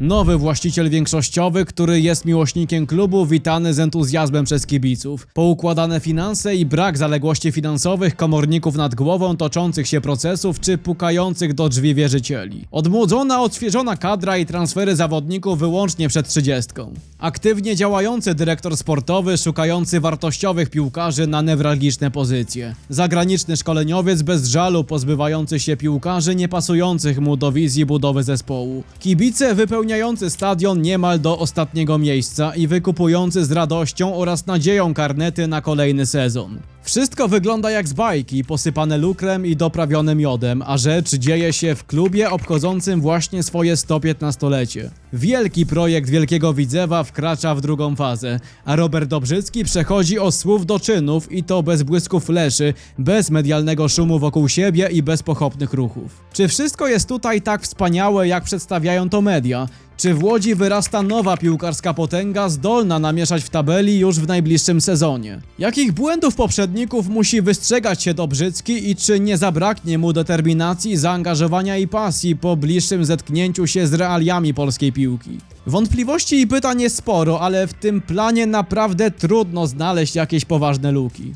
Nowy właściciel większościowy, który jest miłośnikiem klubu, witany z entuzjazmem przez kibiców. Poukładane finanse i brak zaległości finansowych, komorników nad głową, toczących się procesów czy pukających do drzwi wierzycieli. Odmłodzona, odświeżona kadra i transfery zawodników wyłącznie przed trzydziestką. Aktywnie działający dyrektor sportowy, szukający wartościowych piłkarzy na newralgiczne pozycje. Zagraniczny szkoleniowiec bez żalu pozbywający się piłkarzy niepasujących mu do wizji budowy zespołu. Kibice wypełniający stadion niemal do ostatniego miejsca i wykupujący z radością oraz nadzieją karnety na kolejny sezon. Wszystko wygląda jak z bajki, posypane lukrem i doprawione miodem, a rzecz dzieje się w klubie obchodzącym właśnie swoje 115-lecie. Wielki projekt Wielkiego Widzewa wkracza w drugą fazę, a Robert Dobrzycki przechodzi od słów do czynów i to bez błysku fleszy, bez medialnego szumu wokół siebie i bez pochopnych ruchów. Czy wszystko jest tutaj tak wspaniałe, jak przedstawiają to media? Czy w Łodzi wyrasta nowa piłkarska potęga zdolna namieszać w tabeli już w najbliższym sezonie? Jakich błędów poprzedników musi wystrzegać się Dobrzycki i czy nie zabraknie mu determinacji, zaangażowania i pasji po bliższym zetknięciu się z realiami polskiej piłki? Wątpliwości i pytań jest sporo, ale w tym planie naprawdę trudno znaleźć jakieś poważne luki.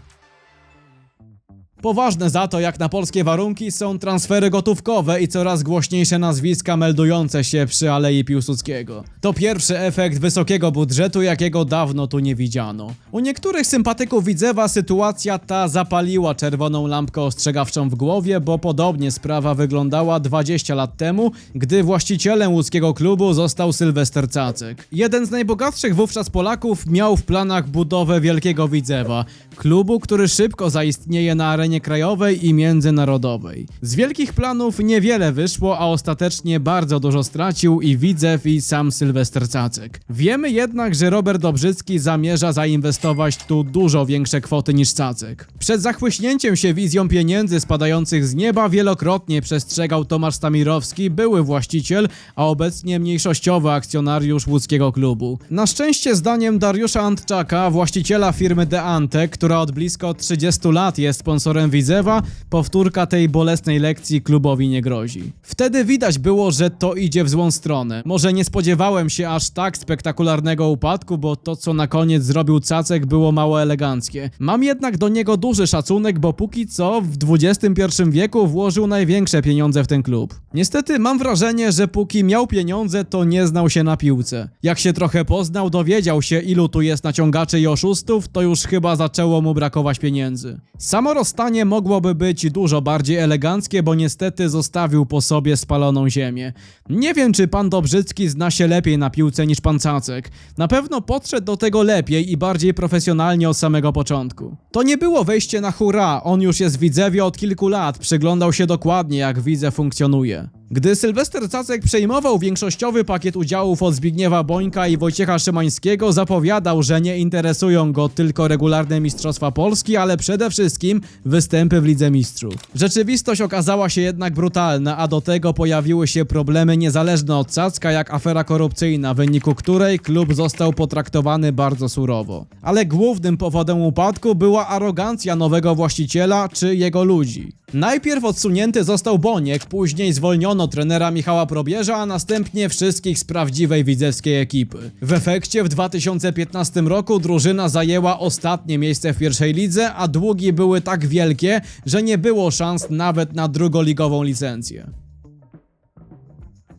Poważne za to, jak na polskie warunki, są transfery gotówkowe i coraz głośniejsze nazwiska meldujące się przy Alei Piłsudskiego. To pierwszy efekt wysokiego budżetu, jakiego dawno tu nie widziano. U niektórych sympatyków Widzewa sytuacja ta zapaliła czerwoną lampkę ostrzegawczą w głowie, bo podobnie sprawa wyglądała 20 lat temu, gdy właścicielem łódzkiego klubu został Sylwester Cacek. Jeden z najbogatszych wówczas Polaków miał w planach budowę Wielkiego Widzewa, klubu, który szybko zaistnieje na arenie krajowej i międzynarodowej. Z wielkich planów niewiele wyszło, a ostatecznie bardzo dużo stracił i Widzew i sam Sylwester Cacek. Wiemy jednak, że Robert Dobrzycki zamierza zainwestować tu dużo większe kwoty niż Cacek. Przed zachłyśnięciem się wizją pieniędzy spadających z nieba wielokrotnie przestrzegał Tomasz Stamirowski, były właściciel, a obecnie mniejszościowy akcjonariusz łódzkiego klubu. Na szczęście zdaniem Dariusza Antczaka, właściciela firmy De Ante, która od blisko 30 lat jest sponsorem Widzewa, powtórka tej bolesnej lekcji klubowi nie grozi. Wtedy widać było, że to idzie w złą stronę. Może nie spodziewałem się aż tak spektakularnego upadku, bo to co na koniec zrobił Cacek było mało eleganckie. Mam jednak do niego duży szacunek, bo póki co w XXI wieku włożył największe pieniądze w ten klub. Niestety mam wrażenie, że póki miał pieniądze, to nie znał się na piłce. Jak się trochę poznał, dowiedział się ilu tu jest naciągaczy i oszustów, to już chyba zaczęło mu brakować pieniędzy. Samo rozstanie mogłoby być dużo bardziej eleganckie, bo niestety zostawił po sobie spaloną ziemię. Nie wiem, czy pan Dobrzycki zna się lepiej na piłce niż pan Cacek. Na pewno podszedł do tego lepiej i bardziej profesjonalnie od samego początku. To nie było wejście na hura, on już jest Widzewie od kilku lat, przyglądał się dokładnie jak Widzew funkcjonuje. Gdy Sylwester Cacek przejmował większościowy pakiet udziałów od Zbigniewa Bońka i Wojciecha Szymańskiego, zapowiadał, że nie interesują go tylko regularne Mistrzostwa Polski, ale przede wszystkim występy w Lidze Mistrzów. Rzeczywistość okazała się jednak brutalna, a do tego pojawiły się problemy niezależne od Cacka, jak afera korupcyjna, w wyniku której klub został potraktowany bardzo surowo. Ale głównym powodem upadku była arogancja nowego właściciela czy jego ludzi. Najpierw odsunięty został Boniek, później zwolniono trenera Michała Probierza, a następnie wszystkich z prawdziwej widzewskiej ekipy. W efekcie w 2015 roku drużyna zajęła ostatnie miejsce w pierwszej lidze, a długi były tak wielkie, że nie było szans nawet na drugoligową licencję.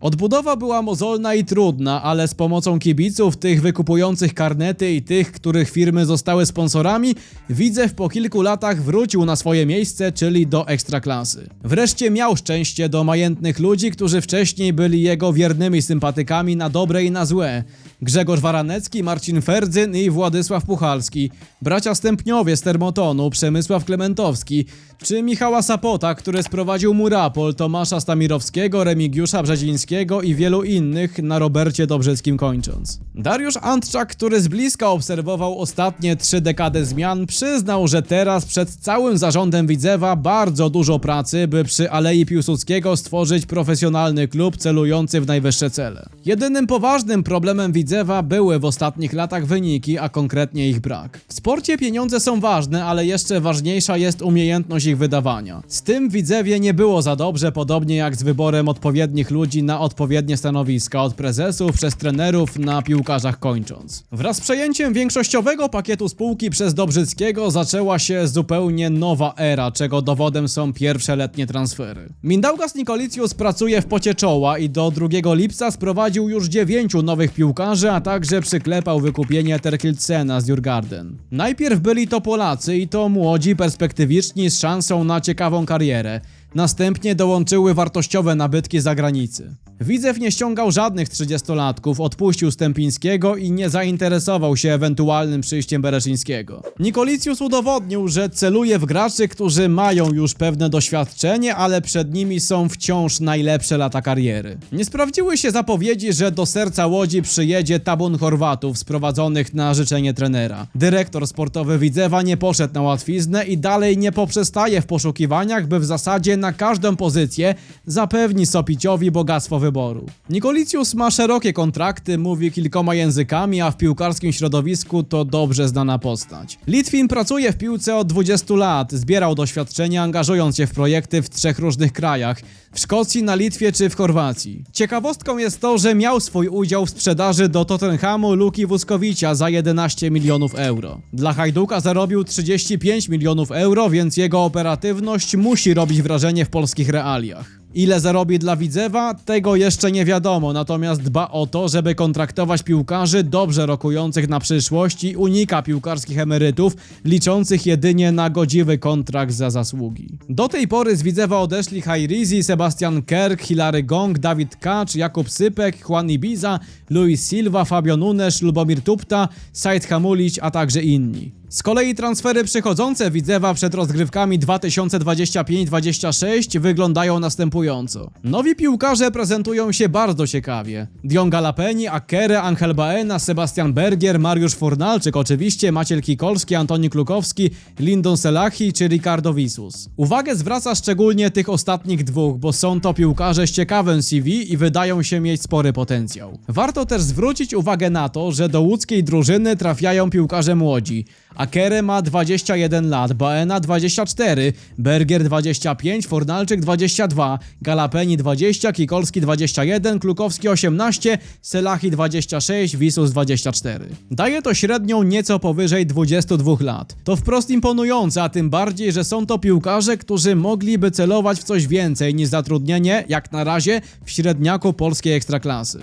Odbudowa była mozolna i trudna, ale z pomocą kibiców, tych wykupujących karnety i tych, których firmy zostały sponsorami, Widzew po kilku latach wrócił na swoje miejsce, czyli do ekstraklasy. Wreszcie miał szczęście do majętnych ludzi, którzy wcześniej byli jego wiernymi sympatykami na dobre i na złe. Grzegorz Waranecki, Marcin Ferdzyn i Władysław Puchalski, bracia Stępniowie z Termotonu, Przemysław Klementowski, czy Michała Sapota, który sprowadził Murapol, Tomasza Stamirowskiego, Remigiusza Brzezińskiego i wielu innych na Robercie Dobrzyckim kończąc. Dariusz Antczak, który z bliska obserwował ostatnie trzy dekady zmian, przyznał, że teraz przed całym zarządem Widzewa bardzo dużo pracy, by przy Alei Piłsudskiego stworzyć profesjonalny klub celujący w najwyższe cele. Jedynym poważnym problemem Widzewa były w ostatnich latach wyniki, a konkretnie ich brak. W sporcie pieniądze są ważne, ale jeszcze ważniejsza jest umiejętność ich wydawania. Z tym Widzewie nie było za dobrze, podobnie jak z wyborem odpowiednich ludzi na odpowiednie stanowiska, od prezesów przez trenerów na piłkarzach kończąc. Wraz z przejęciem większościowego pakietu spółki przez Dobrzyckiego zaczęła się zupełnie nowa era, czego dowodem są pierwsze letnie transfery. Mindaugas Nikolicius pracuje w pocie czoła i do 2 lipca sprowadził już dziewięciu nowych piłkarzy, a także przyklepał wykupienie Terkilcena z Jurgarden. Najpierw byli to Polacy i to młodzi, perspektywiczni z szansą na ciekawą karierę. Następnie dołączyły wartościowe nabytki zagranicy. Widzew nie ściągał żadnych 30-latków, odpuścił Stępińskiego i nie zainteresował się ewentualnym przyjściem Bereszyńskiego. Nikolicjusz udowodnił, że celuje w graczy, którzy mają już pewne doświadczenie, ale przed nimi są wciąż najlepsze lata kariery. Nie sprawdziły się zapowiedzi, że do serca Łodzi przyjedzie tabun Chorwatów sprowadzonych na życzenie trenera. Dyrektor sportowy Widzewa nie poszedł na łatwiznę i dalej nie poprzestaje w poszukiwaniach, by w zasadzie na każdą pozycję zapewni Sopiciowi bogactwo wyboru. Nikolicjusz ma szerokie kontrakty, mówi kilkoma językami, a w piłkarskim środowisku to dobrze znana postać. Litwin pracuje w piłce od 20 lat, zbierał doświadczenie angażując się w projekty w trzech różnych krajach, w Szkocji, na Litwie czy w Chorwacji. Ciekawostką jest to, że miał swój udział w sprzedaży do Tottenhamu Luki Wuskowicza za 11 milionów euro. Dla Hajduka zarobił 35 milionów euro, więc jego operatywność musi robić wrażenie w polskich realiach. Ile zarobi dla Widzewa, tego jeszcze nie wiadomo, natomiast dba o to, żeby kontraktować piłkarzy dobrze rokujących na przyszłość i unika piłkarskich emerytów, liczących jedynie na godziwy kontrakt za zasługi. Do tej pory z Widzewa odeszli Hairizi, Sebastian Kerk, Hilary Gong, Dawid Kacz, Jakub Sypek, Juan Ibiza, Luis Silva, Fabio Nunes, Lubomir Tupta, Said Hamulić, a także inni. Z kolei transfery przychodzące Widzewa przed rozgrywkami 2025-26 wyglądają następująco. Nowi piłkarze prezentują się bardzo ciekawie. Dion Galapeni, Akere, Angel Baena, Sebastian Bergier, Mariusz Fornalczyk oczywiście, Maciel Kikolski, Antoni Klukowski, Lindon Selachi czy Ricardo Visus. Uwagę zwraca szczególnie tych ostatnich dwóch, bo są to piłkarze z ciekawym CV i wydają się mieć spory potencjał. Warto też zwrócić uwagę na to, że do łódzkiej drużyny trafiają piłkarze młodzi. Akere ma 21 lat, Baena 24, Berger 25, Fornalczyk 22, Galapeni 20, Kikolski 21, Klukowski 18, Selachi 26, Wisus 24. Daje to średnią nieco powyżej 22 lat. To wprost imponujące, a tym bardziej, że są to piłkarze, którzy mogliby celować w coś więcej niż zatrudnienie, jak na razie, w średniaku polskiej ekstraklasy.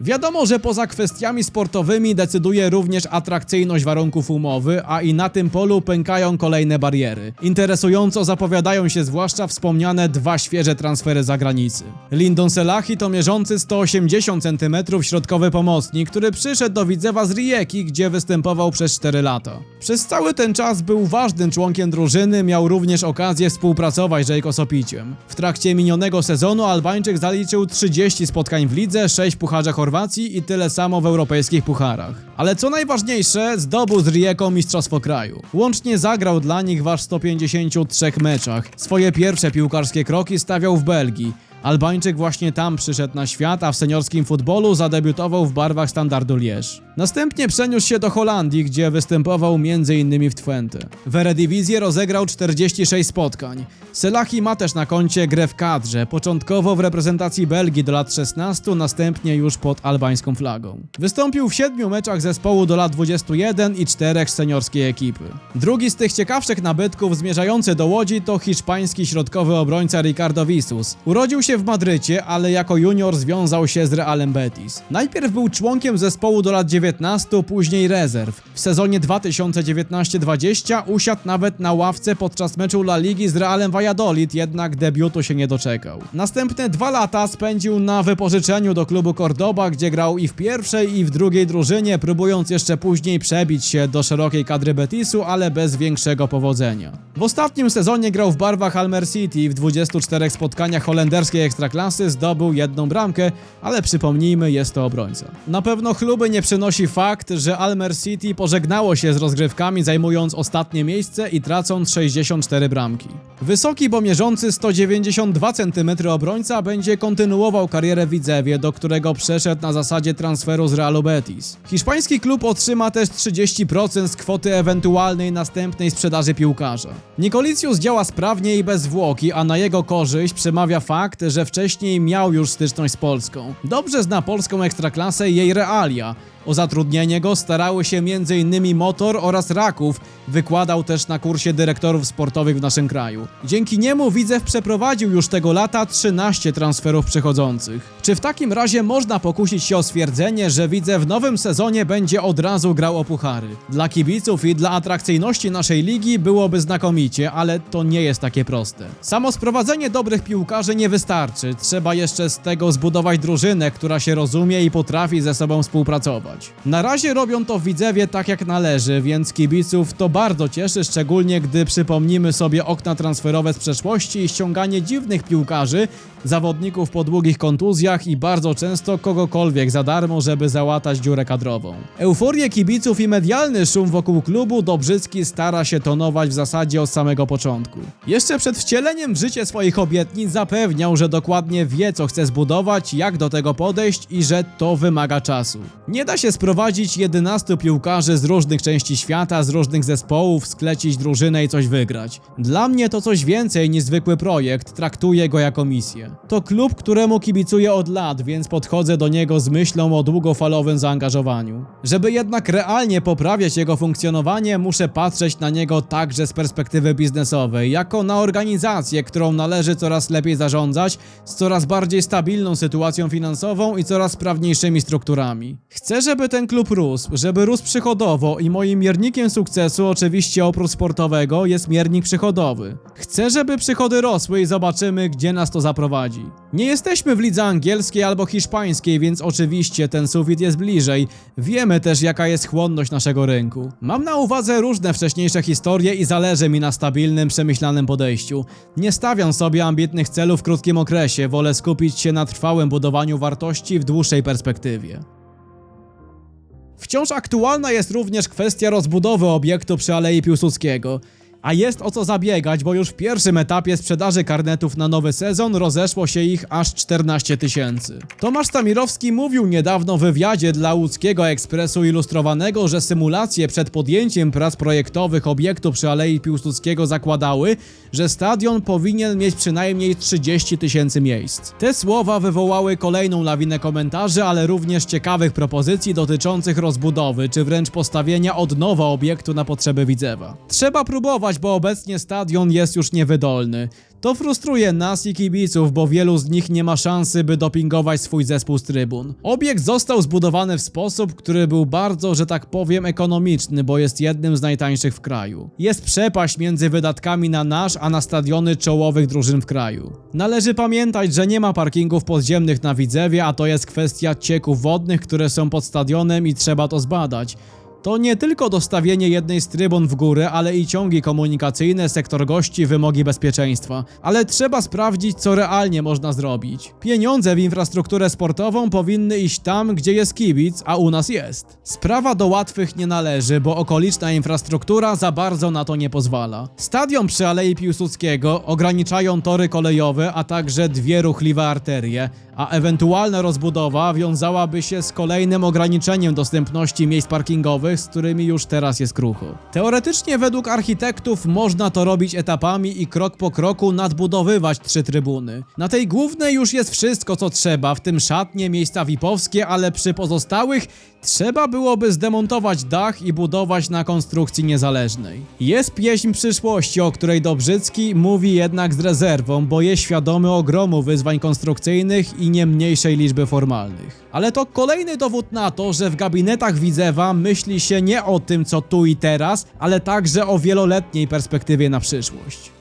Wiadomo, że poza kwestiami sportowymi decyduje również atrakcyjność warunków umowy, a i na tym polu pękają kolejne bariery. Interesująco zapowiadają się zwłaszcza wspomniane dwa świeże transfery za granicy. Lindon Selahi to mierzący 180 cm środkowy pomocnik, który przyszedł do Widzewa z Rijeki, gdzie występował przez 4 lata. Przez cały ten czas był ważnym członkiem drużyny, miał również okazję współpracować z Sopiciem. W trakcie minionego sezonu Albańczyk zaliczył 30 spotkań w lidze, 6 pucharze Chorwacji i tyle samo w europejskich pucharach. Ale co najważniejsze, zdobył z Rijeko Mistrzostwo Kraju. Łącznie zagrał dla nich w aż 153 meczach. Swoje pierwsze piłkarskie kroki stawiał w Belgii. Albańczyk właśnie tam przyszedł na świat, a w seniorskim futbolu zadebiutował w barwach standardu Lierz. Następnie przeniósł się do Holandii, gdzie występował m.in. w Twente. W Eredivisie rozegrał 46 spotkań. Selahi ma też na koncie grę w kadrze, początkowo w reprezentacji Belgii do lat 16, następnie już pod albańską flagą. Wystąpił w 7 meczach zespołu do lat 21 i 4 seniorskiej ekipy. Drugi z tych ciekawszych nabytków zmierzający do Łodzi to hiszpański środkowy obrońca Ricardo Visus. Urodził się w Madrycie, ale jako junior związał się z Realem Betis. Najpierw był członkiem zespołu do lat 19, później rezerw. W sezonie 2019-20 usiadł nawet na ławce podczas meczu La Ligi z Realem Valladolid, jednak debiutu się nie doczekał. Następne dwa lata spędził na wypożyczeniu do klubu Cordoba, gdzie grał i w pierwszej i w drugiej drużynie, próbując jeszcze później przebić się do szerokiej kadry Betisu, ale bez większego powodzenia. W ostatnim sezonie grał w barwach Almer City w 24 spotkaniach holenderskiej ekstraklasy zdobył jedną bramkę, ale przypomnijmy, jest to obrońca. Na pewno chluby nie przynosi fakt, że Almer City pożegnało się z rozgrywkami zajmując ostatnie miejsce i tracąc 64 bramki. Wysoki, bo mierzący 192 cm obrońca będzie kontynuował karierę w Widzewie, do którego przeszedł na zasadzie transferu z Realu Betis. Hiszpański klub otrzyma też 30% z kwoty ewentualnej następnej sprzedaży piłkarza. Nikolicius działa sprawnie i bez zwłoki, a na jego korzyść przemawia fakt, że wcześniej miał już styczność z Polską. Dobrze zna polską ekstraklasę i jej realia. O zatrudnienie go starały się m.in. Motor oraz Raków. Wykładał też na kursie dyrektorów sportowych w naszym kraju. Dzięki niemu Widzew przeprowadził już tego lata 13 transferów przychodzących. Czy w takim razie można pokusić się o stwierdzenie, że Widzew w nowym sezonie będzie od razu grał o puchary? Dla kibiców i dla atrakcyjności naszej ligi byłoby znakomicie, ale to nie jest takie proste. Samo sprowadzenie dobrych piłkarzy nie wystarczy. Trzeba jeszcze z tego zbudować drużynę, która się rozumie i potrafi ze sobą współpracować. Na razie robią to Widzewie tak jak należy, więc kibiców to bardzo cieszy, szczególnie gdy przypomnimy sobie okna transferowe z przeszłości i ściąganie dziwnych piłkarzy, zawodników po długich kontuzjach i bardzo często kogokolwiek za darmo, żeby załatać dziurę kadrową. Euforię kibiców i medialny szum wokół klubu Dobrzycki stara się tonować w zasadzie od samego początku. Jeszcze przed wcieleniem w życie swoich obietnic zapewniał, że dokładnie wie co chce zbudować, jak do tego podejść i że to wymaga czasu. Nie da się sprowadzić 11 piłkarzy z różnych części świata, z różnych zespołów, sklecić drużynę i coś wygrać. Dla mnie to coś więcej niż zwykły projekt, traktuję go jako misję. To klub, któremu kibicuję od lat, więc podchodzę do niego z myślą o długofalowym zaangażowaniu. Żeby jednak realnie poprawiać jego funkcjonowanie, muszę patrzeć na niego także z perspektywy biznesowej, jako na organizację, którą należy coraz lepiej zarządzać, z coraz bardziej stabilną sytuacją finansową i coraz sprawniejszymi strukturami. Chcę, żeby ten klub rósł, żeby rósł przychodowo i moim miernikiem sukcesu, oczywiście oprócz sportowego, jest miernik przychodowy. Chcę, żeby przychody rosły i zobaczymy, gdzie nas to zaprowadzi. Nie jesteśmy w lidze angielskiej albo hiszpańskiej, więc oczywiście ten sufit jest bliżej. Wiemy też, jaka jest chłonność naszego rynku. Mam na uwadze różne wcześniejsze historie i zależy mi na stabilnym, przemyślanym podejściu. Nie stawiam sobie ambitnych celów w krótkim okresie, wolę skupić się na trwałym budowaniu wartości w dłuższej perspektywie. Wciąż aktualna jest również kwestia rozbudowy obiektu przy Alei Piłsudskiego. A jest o co zabiegać, bo już w pierwszym etapie sprzedaży karnetów na nowy sezon rozeszło się ich aż 14 tysięcy. Tomasz Stamirowski mówił niedawno w wywiadzie dla łódzkiego Ekspresu Ilustrowanego, że symulacje przed podjęciem prac projektowych obiektu przy Alei Piłsudskiego zakładały, że stadion powinien mieć przynajmniej 30 tysięcy miejsc. Te słowa wywołały kolejną lawinę komentarzy, ale również ciekawych propozycji dotyczących rozbudowy, czy wręcz postawienia od nowa obiektu na potrzeby Widzewa. Trzeba próbować, bo obecnie stadion jest już niewydolny. To frustruje nas i kibiców, bo wielu z nich nie ma szansy, by dopingować swój zespół z trybun. Obiekt został zbudowany w sposób, który był bardzo, że tak powiem, ekonomiczny, bo jest jednym z najtańszych w kraju. Jest przepaść między wydatkami na nasz, a na stadiony czołowych drużyn w kraju. Należy pamiętać, że nie ma parkingów podziemnych na Widzewie, a to jest kwestia cieków wodnych, które są pod stadionem i trzeba to zbadać. To nie tylko dostawienie jednej z trybun w górę, ale i ciągi komunikacyjne, sektor gości, wymogi bezpieczeństwa. Ale trzeba sprawdzić, co realnie można zrobić. Pieniądze w infrastrukturę sportową powinny iść tam, gdzie jest kibic, a u nas jest. Sprawa do łatwych nie należy, bo okoliczna infrastruktura za bardzo na to nie pozwala. Stadion przy Alei Piłsudskiego ograniczają tory kolejowe, a także dwie ruchliwe arterie, a ewentualna rozbudowa wiązałaby się z kolejnym ograniczeniem dostępności miejsc parkingowych, z którymi już teraz jest krucho. Teoretycznie według architektów można to robić etapami i krok po kroku nadbudowywać trzy trybuny. Na tej głównej już jest wszystko co trzeba, w tym szatnie, miejsca VIP-owskie, ale przy pozostałych trzeba byłoby zdemontować dach i budować na konstrukcji niezależnej. Jest pieśń przyszłości, o której Dobrzycki mówi jednak z rezerwą, bo jest świadomy ogromu wyzwań konstrukcyjnych i nie mniejszej liczby formalnych. Ale to kolejny dowód na to, że w gabinetach Widzewa myśli się nie o tym, co tu i teraz, ale także o wieloletniej perspektywie na przyszłość.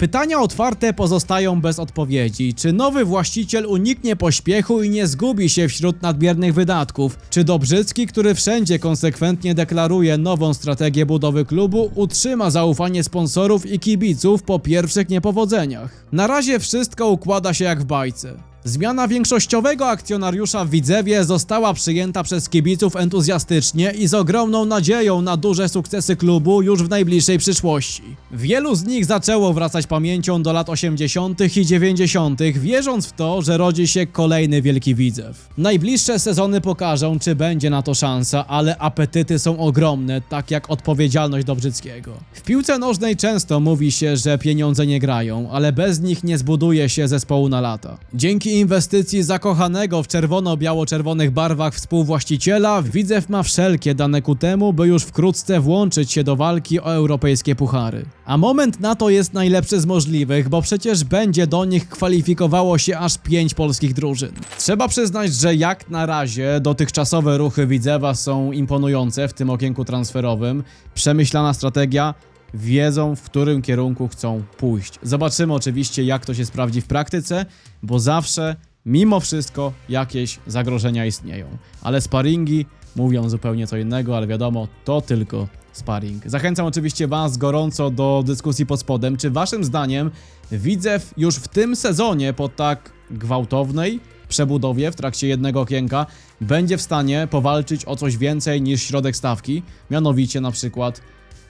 Pytania otwarte pozostają bez odpowiedzi. Czy nowy właściciel uniknie pośpiechu i nie zgubi się wśród nadmiernych wydatków? Czy Dobrzycki, który wszędzie konsekwentnie deklaruje nową strategię budowy klubu, utrzyma zaufanie sponsorów i kibiców po pierwszych niepowodzeniach? Na razie wszystko układa się jak w bajce. Zmiana większościowego akcjonariusza w Widzewie została przyjęta przez kibiców entuzjastycznie i z ogromną nadzieją na duże sukcesy klubu już w najbliższej przyszłości. Wielu z nich zaczęło wracać pamięcią do lat 80. i 90., wierząc w to, że rodzi się kolejny wielki Widzew. Najbliższe sezony pokażą, czy będzie na to szansa, ale apetyty są ogromne, tak jak odpowiedzialność Dobrzyckiego. W piłce nożnej często mówi się, że pieniądze nie grają, ale bez nich nie zbuduje się zespołu na lata. Dzięki inwestycji zakochanego w czerwono-biało-czerwonych barwach współwłaściciela, Widzew ma wszelkie dane ku temu, by już wkrótce włączyć się do walki o europejskie puchary. A moment na to jest najlepszy z możliwych, bo przecież będzie do nich kwalifikowało się aż pięć polskich drużyn. Trzeba przyznać, że jak na razie dotychczasowe ruchy Widzewa są imponujące w tym okienku transferowym. Przemyślana strategia, wiedzą w którym kierunku chcą pójść. Zobaczymy oczywiście jak to się sprawdzi w praktyce, bo zawsze, mimo wszystko, jakieś zagrożenia istnieją. Ale sparingi mówią zupełnie co innego, ale wiadomo, to tylko sparring. Zachęcam oczywiście Was gorąco do dyskusji pod spodem. Czy Waszym zdaniem Widzew już w tym sezonie po tak gwałtownej przebudowie w trakcie jednego okienka będzie w stanie powalczyć o coś więcej niż środek stawki, mianowicie na przykład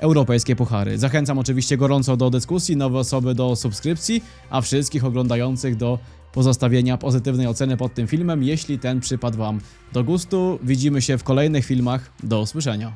europejskie puchary. Zachęcam oczywiście gorąco do dyskusji, nowe osoby do subskrypcji, a wszystkich oglądających do pozostawienia pozytywnej oceny pod tym filmem, jeśli ten przypadł Wam do gustu. Widzimy się w kolejnych filmach. Do usłyszenia.